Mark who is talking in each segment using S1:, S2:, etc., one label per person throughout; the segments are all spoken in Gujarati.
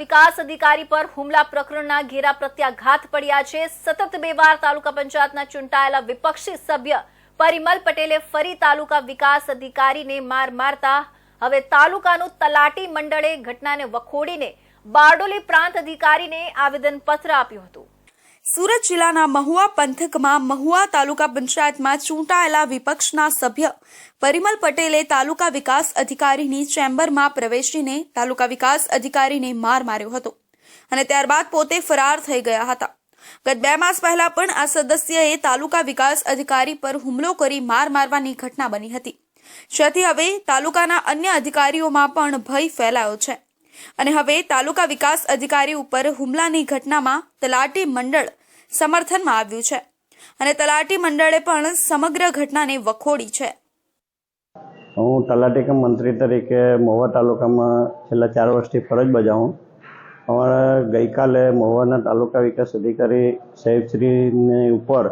S1: વિકાસ અધિકારી પર હુમલા પ્રકરણના ઘેરા પ્રત્યાઘાત પડ્યા છે. સતત બે વાર તાલુકા પંચાયતના ચૂંટાયેલા વિપક્ષી સભ્ય પરિમલ પટેલે ફરી તાલુકા વિકાસ અધિકારીને માર મારતા હવે તાલુકાનું તલાટી મંડળે ઘટનાને વખોડીને બારડોલી પ્રાંત અધિકારીને આવેદનપત્ર આપ્યું હતું.
S2: સુરત જિલ્લાના મહુવા પંથકમાં મહુવા તાલુકા પંચાયતમાં ચૂંટાયેલા વિપક્ષના સભ્ય પરિમલ પટેલે તાલુકા વિકાસ અધિકારીની ચેમ્બરમાં પ્રવેશીને તાલુકા વિકાસ અધિકારીને માર માર્યો હતો અને ત્યારબાદ પોતે ફરાર થઈ ગયા હતા. ગત બે માસ પહેલા પણ આ સદસ્યએ તાલુકા વિકાસ અધિકારી પર હુમલો કરી માર મારવાની ઘટના બની હતી. જેથી હવે તાલુકાના અન્ય અધિકારીઓમાં પણ ભય ફેલાયો છે. અને હવે તાલુકા વિકાસ અધિકારી ઉપર હુમલાની ઘટનામાં તલાટી મંડળ સમર્થનમાં આવ્યું છે. અને તલાટી મંડળે પણ સમગ્ર ઘટનાને વખોડી છે.
S3: હું તલાટી કમ મંત્રી તરીકે મહુવા તાલુકામાં છેલ્લા ચાર વર્ષથી ફરજ બજાવું. અમારા ગઈકાલે મહુવાના તાલુકા વિકાસ અધિકારી સાહેબશ્રીને ઉપર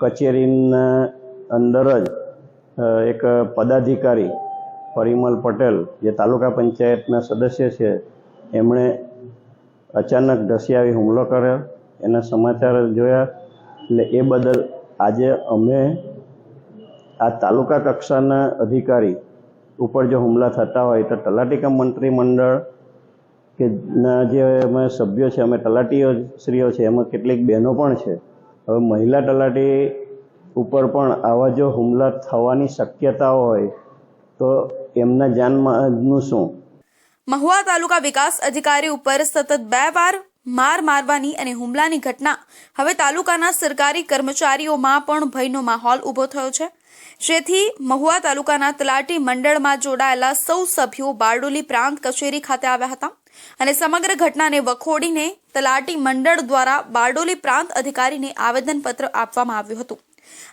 S3: કચેરીના અંદર જ એક પદાધિકારી પરિમલ પટેલ, જે તાલુકા પંચાયતના સદસ્ય છે, એમણે અચાનક ધસી હુમલો કર્યો. એના સમાચાર જોયા. એટલે એ બદલ આજે અમે આ તાલુકા કક્ષાના અધિકારી ઉપર જો હુમલા થતા હોય તો તલાટીકા મંત્રીમંડળ મંત્રી મંડળ કે ના જે અમે સભ્યો છે, અમે તલાટીઓ શ્રીઓ છે, એમાં કેટલીક બહેનો પણ છે. હવે મહિલા તલાટી ઉપર પણ આવા જો હુમલા થવાની શક્યતા હોય તો એમના જાનમાલનું શું?
S2: મહુવા તાલુકા વિકાસ અધિકારી ઉપર સતત બે વાર માર મારવાની અને હુમલાની ઘટના હવે તાલુકાના સરકારી કર્મચારીઓમાં પણ ભયનો માહોલ ઊભો થયો છે. જેથી મહુવા તાલુકાના તલાટી મંડળમાં જોડાયેલા સૌ સભ્યો બારડોલી પ્રાંત કચેરી ખાતે આવ્યા હતા અને સમગ્ર ઘટનાને વખોડીને તલાટી મંડળ દ્વારા બારડોલી પ્રાંત અધિકારીને આવેદનપત્ર આપવામાં આવ્યું હતું.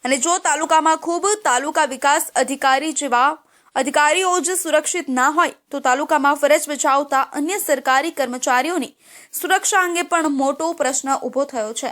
S2: અને જો તાલુકામાં ખૂબ તાલુકા વિકાસ અધિકારી જેવા અધિકારીઓ જ સુરક્ષિત ના હોય તો તાલુકામાં ફરજ બજાવતા અન્ય સરકારી કર્મચારીઓની સુરક્ષા અંગે પણ મોટો પ્રશ્ન ઊભો થયો છે.